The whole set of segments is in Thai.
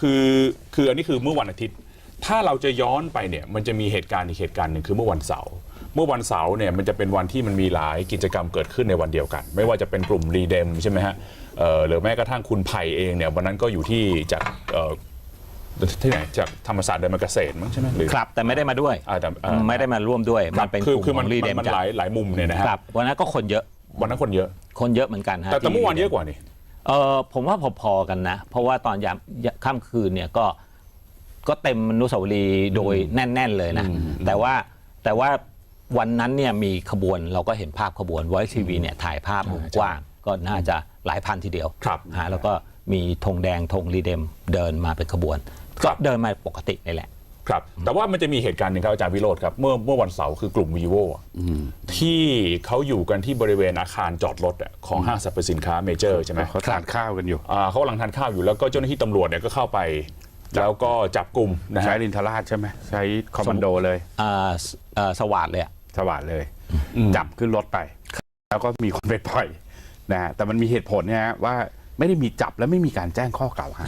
คือคืออันนี้คือเมื่อวันอาทิตย์ ถ้าเราจะย้อนไปเนี่ยมันจะมีเหตุการณ์อีกเหตุการณ์หนึ่งคือเมื่อวันเสาร์เมื่อวันเสาร์เนี่ยมันจะเป็นวันที่มันมีหลายกิจกรรมเกิดขึ้นในวันเดียวกัน ไม่ว่าจะเป็นกลุ่มรีเดมใช่ไหมฮะเอ่อหรือแม้กระทั่งคุณไผ่เองเนี่ยวันนั้นก็อยู่ที่จากเอ่อที่ไหนจากธรรมศาสตร์เดินมาเกษตรมั้งใช่ไหมหรือ ครับแต่ไม่ได้มาด้วยอ่าแต่อ่า ไม่ได้มาร่วมด้วยคมัรับนเป็นคืกอลุ่มคือขมันองรีเดมมันจัดหลายหลายมุมเนี่ยนะฮะครับวันนั้นก็คนเยอะ วันนั้นคนเยอะ คนเยอะเหมือนกันฮะแต่แต่ที่ เมื่อวานเยอะกว่านี่ เออผมว่าพอๆกันนะ เพราะว่าตอนยามค่ำคืนเนี่ยก็ก็เต็มอนุสาวรีย์โดยแน่น ๆ เลยนะ แต่ว่าแต่ว่าวันนั้นเนี่ยมีขบวนเราก็เห็นภาพขบวนไว้ทีวีเนี่ยถ่ายภาพมุมกว้างก็น่าจะหลายพันทีเดียวครับฮะแล้วก็มีธงแดงธงรีเดมเดินมาเป็นขบวนครัก็บเดินมาปกตินี่แหละ ครับแต่ว่ามันจะมีเหตุการณ์หนึ่งครับอาจารย์วิโรธครับเมื่อเมื่อวันเสาร์คือกลุ่ม vivo อะที่เขาอยู่กันที่บริเวณอาคารจอดรถอะของห้างสรรพสินค้าเมเจอร์ใช่ไหมเขาทานข้าวกันอยู่อ่าเขากำลังทานข้าวอยู่แล้วก็เจ้าหน้าที่ตำรวจเนี่ยก็เข้าไป แล้วก็จับกลุ่มนะใช้ฮะ ลินทราชใช่ไหมใช้คอมมานโดเลย อ่าสเอ่อสวัสดเลยอะสวัสดเลย จับขึ้นรถไป แล้วก็มีคนไปปล่อยนะฮะแต่มันมีเหตุผลเนี่ยฮะว่าไม่ได้มีจับและไม่มีการแจ้งข้อกล่าวหา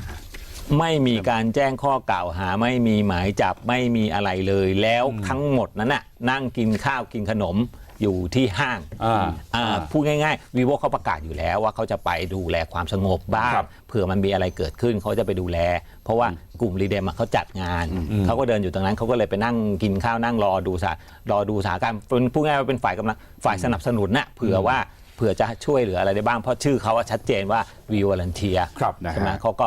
ไม่มีการแจ้งข้อกล่าวหาไม่มีหมายจับไม่มีอะไรเลยแล้วทั้งหมดนั้นน่ะนั่งกินข้าวกินขนมอยู่ที่ห้างอ่าอ่าพูดง่ายๆวีโวเขาประกาศอยู่แล้วว่าเขาจะไปดูแลความสงบบ้างครับเผื่อมันมีอะไรเกิดขึ้นเขาจะไปดูแล เพราะว่ากลุ่มรีเดมอะเขาจัดงาน เขาก็เดินอยู่ตรงนั้นเขาก็เลยไปนั่งกินข้าวนั่งรอดูสารอดูสถานการณ์เป็นพูดง่ายๆว่าเป็นฝ่ายกำลังฝ่ายสนับสนุนน่ะเผื่อว่าเผื่อจะช่วยเหลืออะไรได้บ้างเพราะชื่อเขาอะชัดเจนว่าวีวอลันเทียครับใช่ไหมนะฮะเขาก็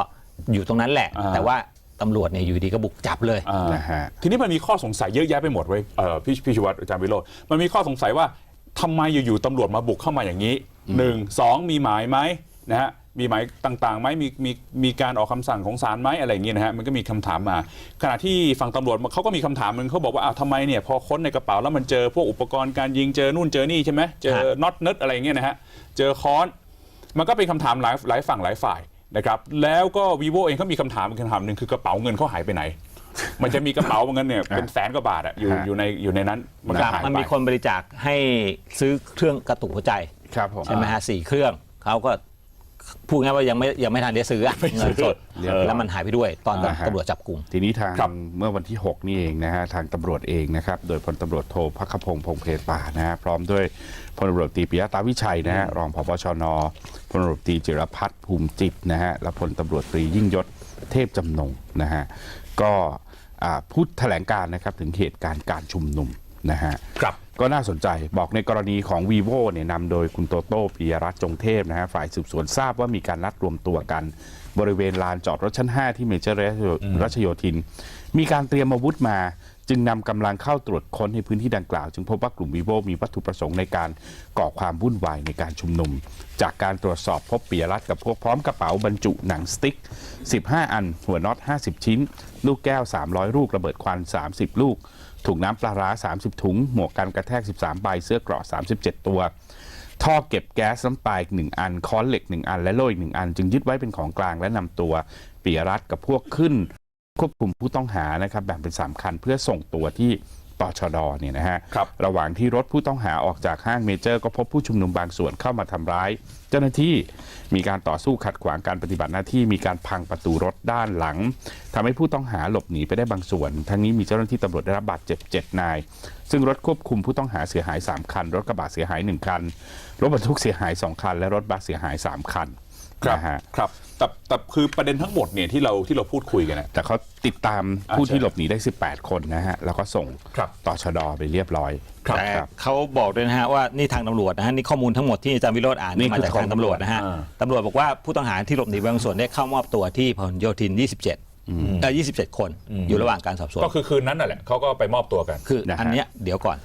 อยู่ตรงนั้นแหละ อ่า แต่ว่าตำรวจเนี่ยอยู่ดีก็บุกจับเลย อ่านะฮะ ทีนี้มันมีข้อสงสัยเยอะแยะไปหมดไว้ยเอ่อพี่พี่ชวัตอาจารย์วิโรธมันมีข้อสงสัยว่าทำไมอยู่ๆตำรวจมาบุกเข้ามาอย่างนี้หนึ่งสองมีหมายไหมนะฮะมีหมายต่างๆไหมมีมีมีการออกคำสั่งของศาลไหมอะไรอย่างเงี้ยนะฮะมันก็มีคำถามมา ขณะที่ฝั่งตำรวจเขาก็มีคำถามหนึงเขาบอกว่าอ้าวทำไมเนี่ยพอค้นในกระเป๋าแล้วมันเจอพวกอุปกรณ์การยิงเจอนู่นเจอนี่ใช่ไหมเจอฮะ น็อตเนิร์ดอะไรอย่างเงี้ยนะฮะเจอค้อน มันก็เป็นคำถามหลายหลายฝั่งหลายฝ่าย นะครับแล้วก็ vivo เองเขามีคำถามอีกคำถามหนึ่งคือกระเป๋าเงินเขาหายไปไหน มันจะมีกระเป๋าเงินเนี่ยเป็นแสนกว่าบาทอะอยู่ฮะ อยู่ในอยู่ในนั้นมันคก็รับหายมันไปมีคนบริจาคให้ซื้อเครื่องกระตุกหัวใจ ครับผม ใช่ไหมฮะสี่เครื่องเขาก็ พูดง่ายว่ายังไม่ยังไม่ทันได้ซื้ออะเงินสดเรียบร้อย แล้วมันหายไปด้วยตอนอ่าฮะ ตำรวจจับกลุ่ม ทีนี้ทางครับ เมื่อวันที่ 6 นี่เองนะฮะทางตำรวจเองนะครับ โดยพลตำรวจโทพักขพงศ์พงเพตรานะฮะพร้อมด้วยพลตำรวจตรีปิยะตาวิชัยนะฮะรองผบชนพลตำรวจตรีจิรพัฒน์ภูมิจิตรนะฮะและพลตำรวจตรียิ่งยศเทพจำนงนะฮะก็อ่าพูดแถลงการนะครับถึงเหตุการณ์การชุมนุมนะฮะ ครับ ก็น่าสนใจบอกในกรณีของ vivo เนี่ยนำโดยคุณโตโต้ปิยรัตน์จงเทพนะฮะฝ่ายสืบสวนทราบว่ามีการนัดรวมตัวกัน บริเวณลานจอดรถชั้น 5 ที่เมเจอร์รัชโยธิน มีการเตรียมอาวุธมา จึงนำกำลังเข้าตรวจค้นในพื้นที่ดังกล่าว จึงพบว่ากลุ่ม vivo มีวัตถุประสงค์ในการก่อความวุ่นวายในการชุมนุม จากการตรวจสอบพบปิยรัตน์กับพวกพร้อมกระเป๋าบรรจุหนังสติ๊ก 15 อัน หัวน็อต 50 ชิ้น ลูกแก้ว 300 ลูกระเบิดควัน 30 ลูก ถุงน้ำปลาร้า 30 ถุง หมวกกันกระแทก 13 ใบ เสื้อเกราะ 37 ตัว ท่อเก็บแก๊สน้ำปลาอีกหนึ่งอัน ค้อนเหล็กหนึ่งอัน และโล่อีกหนึ่งอัน จึงยึดไว้เป็นของกลางและนำตัวปิยรัตกับพวกขึ้น ควบคุมผู้ต้องหานะครับแบ่งเป็น 3 คันเพื่อส่งตัวที่ ตชดเนี่ยนะฮะครับระหว่างที่รถผู้ต้องหาออกจากห้างเมเจอร์ ก็พบผู้ชุมนุมบางส่วนเข้ามาทำร้าย เจ้าหน้าที่มีการต่อสู้ขัดขวางการปฏิบัติหน้าที่มีการพังประตูรถด้านหลังทำให้ผู้ต้องหาหลบหนีไปได้บางส่วน ทั้งนี้มีเจ้าหน้าที่ตำรวจได้รับบาดเจ็บ7นาย ซึ่งรถควบคุมผู้ต้องหาเสียหาย 3 คัน รถกระบะเสียหาย 1 คัน รถบรรทุกเสียหาย 2 คัน และรถบัสเสียหาย 3 คัน ครับนะฮะครับแต่แต่คือประเด็นทั้งหมดเนี่ยที่เราที่เราพูดคุยกันนะแต่เขาติดตามอ่าผู้ที่ใช่หลบหนีได้ 18 คนนะฮะ แล้วก็ส่งครับต่อชดไปเรียบร้อยครับแต่ครับเขาบอกด้วยนะฮะว่านี่ทางตำรวจนะฮะนี่ข้อมูลทั้งหมดที่อาจารย์วิโรจน์อ่านนี่มาคือจากของทางตำรวจนะฮะอ่า ตำรวจบอกว่าผู้ต้องหาที่หลบหนีบางส่วนได้เข้ามอบตัวที่พหลโยธิน 27เอ่อ27 คนอยู่ระหว่างการสอบสวนก็คือคืนนั้นน่ะแหละเขาก็ไปมอบตัวกัน คือนะฮะ อันเนี้ยเดี๋ยวก่อน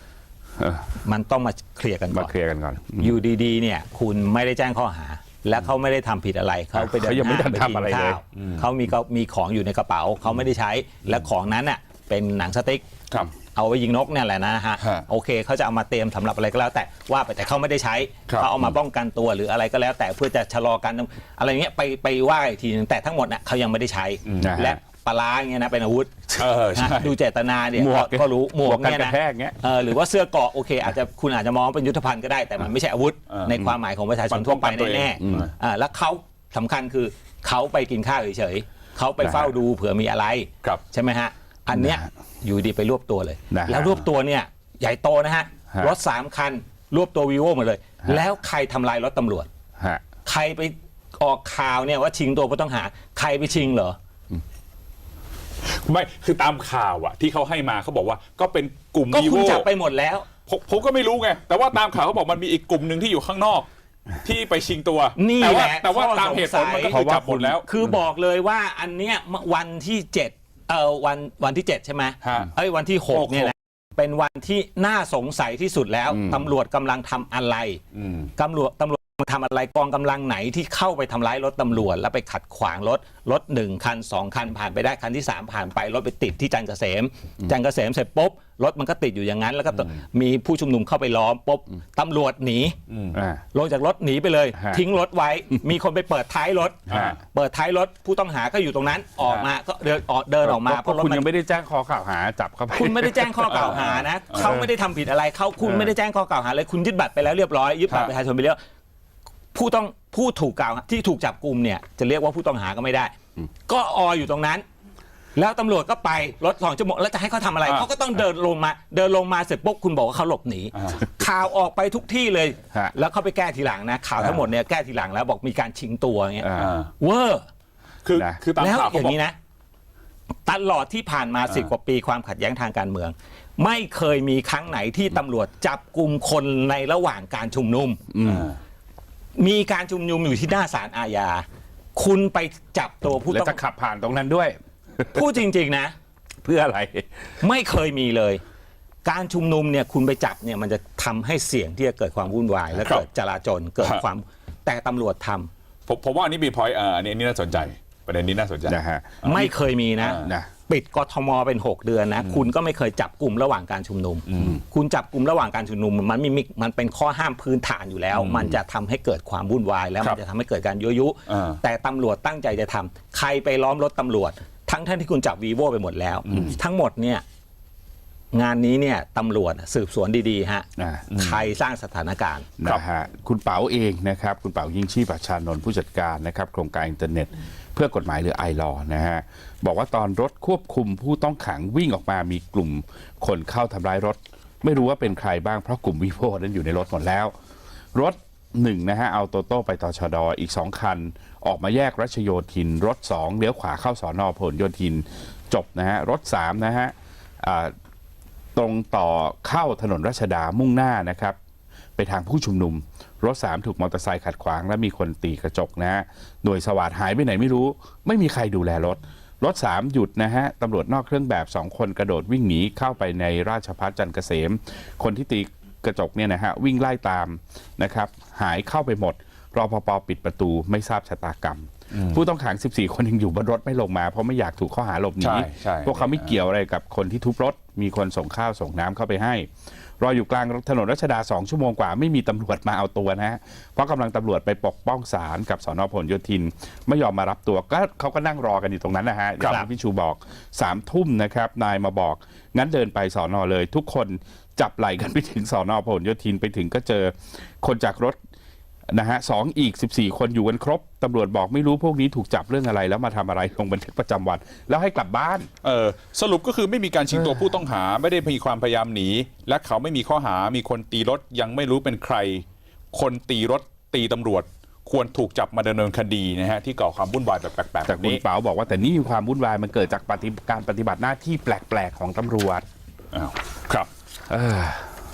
เออมันต้องมาเคลียร์กันก่มาอนเคลียร์กันก่อนอืมอยู่ดีๆเนี่ยคุณไม่ได้แจ้งข้อหา และเขาไม่ได้ทำผิดอะไรเขาไปเดินเขายังไม่ห้างได้ไปทำอะไรกินเลยข้าวเขามีเขามีของอยู่ในกระเป๋าเขาไม่ได้ใช้และของนั้นน่ะเป็นหนังสติ๊กครับเอาไว้ยิงนกเนี่ยแหละนะฮะฮะโอเคเขาจะเอามาเตรียมสำหรับอะไรก็แล้วแต่ว่าไปแต่เขาไม่ได้ใช้ครับเขาเอามาป้องกันตัวหรืออะไรก็แล้วแต่เพื่อจะชะลอการอะไรเงี้ยไปไปว่าอีกทีนึงแต่ทั้งหมดน่ะเขายังไม่ได้ใช้นะฮะและ ปลาร้าเงี้ยนะเป็นอาวุธเออใช่ นะดูเจตนาเนี่ยหมวกก็ก็รู้หมวกกันเนี่ยกระนะแทกเงี้ยเออหรือว่าเสื้อเกราะโอเคอาจจะคุณอาจจะมองว่าเป็นยุทธภัณฑ์ก็ได้แต่มันไม่ใช่อาวุธเออในความหมายของประชาชมันนทั่วไปป้องกันตัวเองแน่อืม ๆอ่าแล้วเขาสำคัญคือเขาไปกินข้าวเฉยๆเขาไปเฝ้าดูเผื่อมีอะไร ครับ ใช่ไหมฮะ อันเนี้ยอยู่ดีไปรวบตัวเลย นะฮะแล้วรวบตัวเนี่ยใหญ่โตนะฮะ ฮะรถสามคัน รวบตัววีโวหมดเลยแล้วใครทำลายรถตำรวจ ฮะ ใครไปออกข่าวเนี่ยว่าชิงตัวผู้ต้องหา ใครไปชิงเหรอ ไม่คือตามข่าวอะที่เขาให้มาเขาบอกว่าก็เป็นกลุ่ม ก็วีคุโวณจับไปหมดแล้ว ผมผมก็ไม่รู้ไง แต่ว่าตามข่าวเขาบอกมันมีอีกกลุ่มหนึ่งที่อยู่ข้างนอก ที่ไปชิงตัวนี่แต่ว่าแหละแต่ว่าข้อตามเหตุผลสงสัย มันก็คือจับหมดแล้ว คือบอกเลยว่าอันเนี้ยวันที่เจ็ดเออวันวันที่เจ็ดใช่ไหมฮะ เอ้ยวันที่หกหกเนี่ยนะเป็นวันที่น่าสงสัยที่สุดแล้วอืมตำรวจกำลังทำอะไรอืมตำรวจตำรวจ ทำอะไรกองกำลังไหนที่เข้าไปทำร้ายรถตำรวจ แล้วไปขัดขวางรถรถหนึ่งคันสองคันผ่านไปได้คันที่สามผ่านไปรถไปติดที่จันทร์เกษม จันทร์เกษมเสร็จปุ๊บรถมันก็ติดอยู่อย่างนั้น แล้วก็มีผู้ชุมนุมเข้าไปล้อมปุ๊บตำรวจหนีอ่าลงจากรถหนีไปเลยฮะทิ้งรถไว้ มีคนไปเปิดท้ายรถฮะเปิดท้ายรถผู้ต้องหาก็อยู่ตรงนั้นออกมาก็เดินออกเดินออกมาเพเพราะราะรถคุณมันยังไม่ได้แจ้งข้อกล่าวหาจับเข้าไปคุณไม่ได้แจ้งข้อกล่าวหานะเขาไม่ได้ทำผิดอะไรเขาคุณไม่ได้แจ้งข้อกล่าวหาเลยคุณยึดบัตรไปแล้วเรียบร้อยยึดบัตรฮะประชาชนไปแล้ว ผู้ต้องผู้ถูกกล่าวหาที่ถูกจับกลุ่มเนี่ยจะเรียกว่าผู้ต้องหาก็ไม่ได้ ก็ออยู่ตรงนั้น แล้วตำรวจก็ไปรถสองชั่วโมงแล้วจะให้เขาทำอะไรอ่า เขาก็ต้องเดินลงมาเดินลงมาเสร็จปุ๊บคุณบอกว่าเขาหลบหนี อ่า ข่าวออกไปทุกที่เลย ฮะ แล้วเขาไปแก้ทีหลังนะ ข่าวทั้งหมดเนี่ยแก้ทีหลังแล้วบอกมีการชิงตัวเงี้ยอ่าอ่า เวอร์ คือนะ คือตามแล้วข่าวอเขาย่าบอกงนี้นะ ตลอดที่ผ่านมาสิบกว่าปีความขัดแย้งทางการเมือง ไม่เคยมีครั้งไหนที่ตำรวจจับกลุ่มคนในระหว่างการชุมนุมอ่า มีการชุมนุมอยู่ที่หน้าศาลอาญาคุณไปจับตัวผู้แล้วต้องจะขับผ่านตรงนั้นด้วย พูดจริง ๆ นะ เพื่ออะไร ไม่เคยมีเลย การชุมนุมเนี่ยคุณไปจับเนี่ยมันจะทำให้เสี่ยงที่จะเกิดความวุ่นวาย และครับเกิดจลาจลเกิดครับ ความแต่ตำรวจทำ ผมผมว่าอันนี้มีพอยต์อันนี้อันนี้น่าสนใจ ประเด็นนี้น่าสนใจ นะฮะ ไม่เคยมีนะอ่านะ ปิดกทมเป็น 6 เดือนนะ คุณก็ไม่เคยจับกลุ่มระหว่างการชุมนุม คุณจับกลุ่มระหว่างการชุมนุม มันมีมันเป็นข้อห้ามพื้นฐานอยู่แล้ว มันจะทำให้เกิดความวุ่นวาย แล้วครัมับนจะทำให้เกิดการยั่วยุ อ่า แต่ตำรวจตั้งใจจะทำใครไปล้อมรถตำรวจ ทั้งท่านที่คุณจับวีโวไปหมดแล้ว ทั้งหมดเนี่ย งานนี้เนี่ยตำรวจสืบสวนดีๆฮะอ่า ใครสร้างสถานการณ์ นะฮะคุณเป๋าเองนะครับ คุณเป๋ายิ่งชีพประชานนท์ผู้จัดการนะครับ โครงการอินเทอร์เน็ต เพื่อกฎหมายหรือไอรอนะฮะ บอกว่าตอนรถควบคุมผู้ต้องขังวิ่งออกมามีกลุ่มคนเข้าทำร้ายรถ ไม่รู้ว่าเป็นใครบ้างเพราะกลุ่มวีโวนั้นอยู่ในรถหมดแล้ว รถหนึ่งนะฮะเอาโตโต้ไปต่อชดอีกสองคัน ออกมาแยกรัชโยธิน รถสองเลี้ยวขวาเข้าสอนอพหลโยธินจบนะฮะรถสามนะฮะอ่า ตรงต่อเข้าถนนรัชดามุ่งหน้านะครับ ไปทางผู้ชุมนุม รถสามถูกมอเตอร์ไซค์ขัดขวาง และมีคนตีกระจกนะฮะหน่วยสวัสดหายไปไหนไม่รู้ ไม่มีใครดูแลรถ รถสามหยุดนะฮะตำรวจนอกเครื่องแบบสองคนกระโดดวิ่งหนีเข้าไปในราชพัฒจันทร์เกษม คนที่ตีกระจกเนี่ยนะฮะวิ่งไล่ตามนะครับ หายเข้าไปหมดรอพปปิดประตูไม่ทราบชะตากรรม ผู้ต้องขัง 14 คนยังอยู่บนรถไม่ลงมา เพราะไม่อยากถูกข้อหาหลบหนีใช่ใช่ พวกเขาไม่เกี่ยวอะไรกับคนที่ทุบรถ มีคนส่งข้าวส่งน้ำเข้าไปให้ รออยู่กลางถนนรัชดาสองชั่วโมงกว่าไม่มีตำรวจมาเอาตัวนะฮะเพราะกำลังตำรวจไปปกป้องศาลกับสอนอพหลโยธิน ไม่ยอมมารับตัวก็เขาก็นั่งรอกันอยู่ตรงนั้นนะฮะอย่างที่พี่ชูบอกสามทุ่มนะครับนายมาบอกงั้นเดินไปสอนอเลย ทุกคนจับไหล่กันไปถึงสอนอพหลโยธินไปถึงก็เจอคนจากรถ นะฮะสองอีก 14 คนอยู่กันครบตำรวจบอกไม่รู้พวกนี้ถูกจับเรื่องอะไรแล้วมาทำอะไรลงบันทึกประจำวัน แล้วให้กลับบ้าน เออสรุปก็คือไม่มีการชิงตัวผู้ต้องหาไม่ได้มีความพยายามหนี และเขาไม่มีข้อหามีคนตีรถยังไม่รู้เป็นใคร คนตีรถตีตำรวจ ควรถูกจับมาดำเนินคดีนะฮะที่ก่อความวุ่นวายแบบแปลกๆแบแต่บคุณนี้เป๋าบอกว่าแต่นี่มีความวุ่นวายมันเกิดจากปฏิการปฏิบัติหน้าที่แปลก ๆ ของตำรวจ อ้าวครับเออ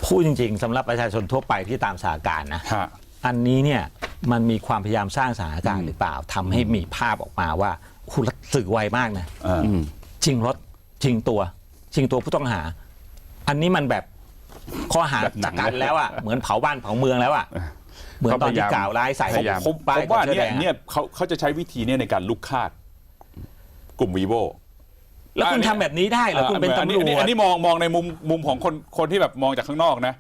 พูดจริงๆสำหรับประชาชนทั่วไปที่ตามสถานการณ์นะ ฮะ อันนี้เนี่ยมันมีความพยายามสร้างสถานการณ์หรือเปล่าทำให้มีภาพออกมาว่าคุณสื่อไวมากนะอ่าอืมชิงรถชิงตัว ชิงตัวผู้ต้องหา อันนี้มันแบบข้อหาแบบหนัจากงกันแล้วอะเหมือนเผาบ้านเผาเมืองแล้วอะเหมือนตอนที่กล่าวร้ายใส่พยายามผมป้ผมว่ากับสื้อเนี่ยแดงอะเนี่ยเขาเขาจะใช้วิธีเนี่ยในการลุกคาด กลุ่มวีโวแล้วคุณทำแบบนี้ได้เหรอคุณเป็นตำรวจ อันนี้มองมองในมุมมุมของคนคนที่แบบมองจากข้างนอกนะ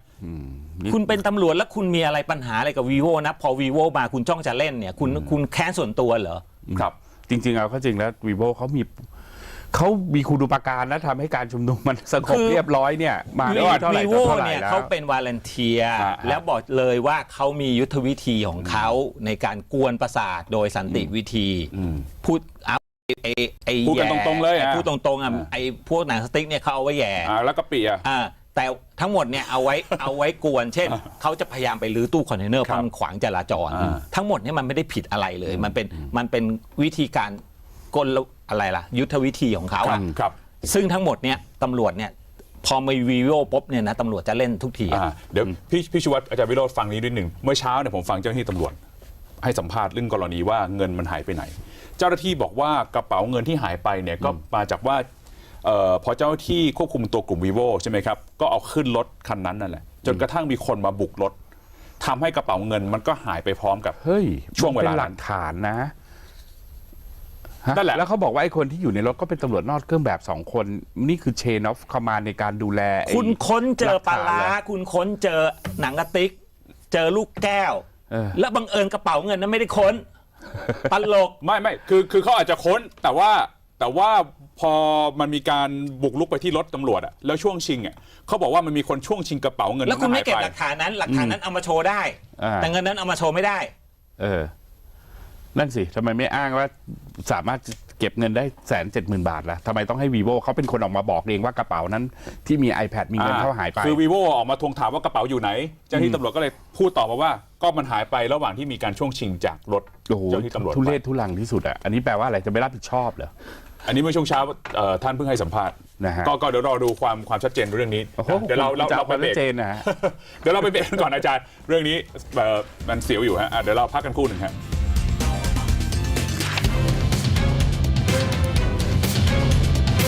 คุณเป็นตำรวจแล้วคุณมีอะไรปัญหาอะไรกับวีโวนะ พอวีโวมาคุณจ้องจะเล่นเนี่ย คุณคุณแค้นส่วนตัวเหรอ ครับ จริง ๆ เอาเข้าจริงแล้ววีโวเขามีเขามีคุณอุปการนะทำให้การชุมนุมมันสงบคือเรียบร้อยเนี่ย มาไม่วีว่าเท่าไหร่โวต่อเท่าไหร่เนี่ยแล้ว เขาเป็นวาเลนเทียฮะแล้วบอกเลยว่าเขามียุทธวิธีของเขาในการกวนประสาทโดยสันติวิธีอืมพูดเอาไอ้ไอ้พูดกันแย่ตรงๆเลยไอ้อะพูดตรงๆอะไอ้พวกหนังสติ๊กเนี่ยเขาเอาไว้แย่ อ่าแล้วก็ปีอะอ่า แต่ทั้งหมดเนี่ยเอาไว้เอาไว้กวน เช่นเขาจะพยายามไปรื้อตู้คอนเทนเนอร์เพครับราะมันขวางจราจร อ่า ทั้งหมดเนี่ยมันไม่ได้ผิดอะไรเลย มันเป็นมันเป็นวิธีการกลอะไรล่ะ ยุทธวิธีของเขาครับอะ ครับ ซึ่งทั้งหมดเนี่ยตำรวจเนี่ยพอมีวีโอปุ๊บเนี่ยนะตำรวจจะเล่นทุกทีอะ อ่าเดี๋ยวพี่พี่ชูวัตรอาจารย์วิโรธฟังนี้นิดหนึ่งเมื่อเช้าเนี่ยผมฟังเจ้าหน้าที่ตำรวจ ให้สัมภาษณ์เรื่องกรณีว่าเงินมันหายไปไหน เจ้าหน้าที่บอกว่ากระเป๋าเงินที่หายไปเนี่ยก็มาจากว่าเออพอเจ้าหน้าที่ควบคุมตัวกลุ่ม vivo ใช่ไหมครับก็เอาขึ้นรถคันนั้นนั่นแหละจนกระทั่งมีคนมาบุกรถทำให้กระเป๋าเงินมันก็หายไปพร้อมกับ เฮ้ยช่วงเวลานั้นมันป็นหลักฐานนะฮนั่นแหละ แล้วเขาบอกว่าไอ้คนที่อยู่ในรถก็เป็นตำรวจนอกเครื่องแบบสองคน นี่คือ chain of command ในการดูแลไอ้ คุณค้นเจอปลาหลักฐานร้าเลยคุณค้นเจอหนังกระติก เจอลูกแก้ว เออ แล้วบังเอิญกระเป๋าเงินนั้นไม่ได้ค้น ตลก ไม่ไม่คือคือเขาอาจจะค้นแต่ว่าแต่ว่า พอมันมีการบุกลุกไปที่รถตำรวจอะแล้วช่วงชิงอะเขาบอกว่ามันมีคนช่วงชิงกระเป๋าเงินแล้วคุณไม่หายเก็บปหลักฐานนั้นหลักฐานนั้นเอามาโชว์ได้ อ่า แต่เงินนั้นเอามาโชว์ไม่ได้ เออ นั่นสิทำไมไม่อ้างว่าสามารถเก็บเงินได้แสนเจ็ดหมื่นบาทล่ะทำไมต้องให้ vivo เขาเป็นคนออกมาบอกเองว่ากระเป๋านั้นที่มี iPad มีเงินอ่เข้าหายไป คือ vivo ออกมาทวงถามว่ากระเป๋าอยู่ไหน เจ้าหน้าที่ตำรวจก็เลยพูดต่อมาว่าก็มันหายไประหว่างที่มีการช่วงชิงจากรถโอ้โหเจ้าหน้าที่ตำรวจทุเรศไปทุลังที่สุดอะอันนี้แปลว่าอะไรจะไม่รับผิดชอบเหรอ อันนี้เมื่อช่วงเช้าเอ่อท่านเพิ่งให้สัมภาษณ์นะฮะ ก็ก็เดี๋ยวรอดูความความชัดเจนเรื่องนี้โอ้โหเดี๋ยวเราเราจะเราอไปความเบรชักดเจนนะฮะ เดี๋ยวเราไปเบรกกันก่อนอาจารย์ เรื่องนี้เอ่อมันเสียวอยู่ฮะอะเดี๋ยวเราพักกันครู่หนึ่งฮะ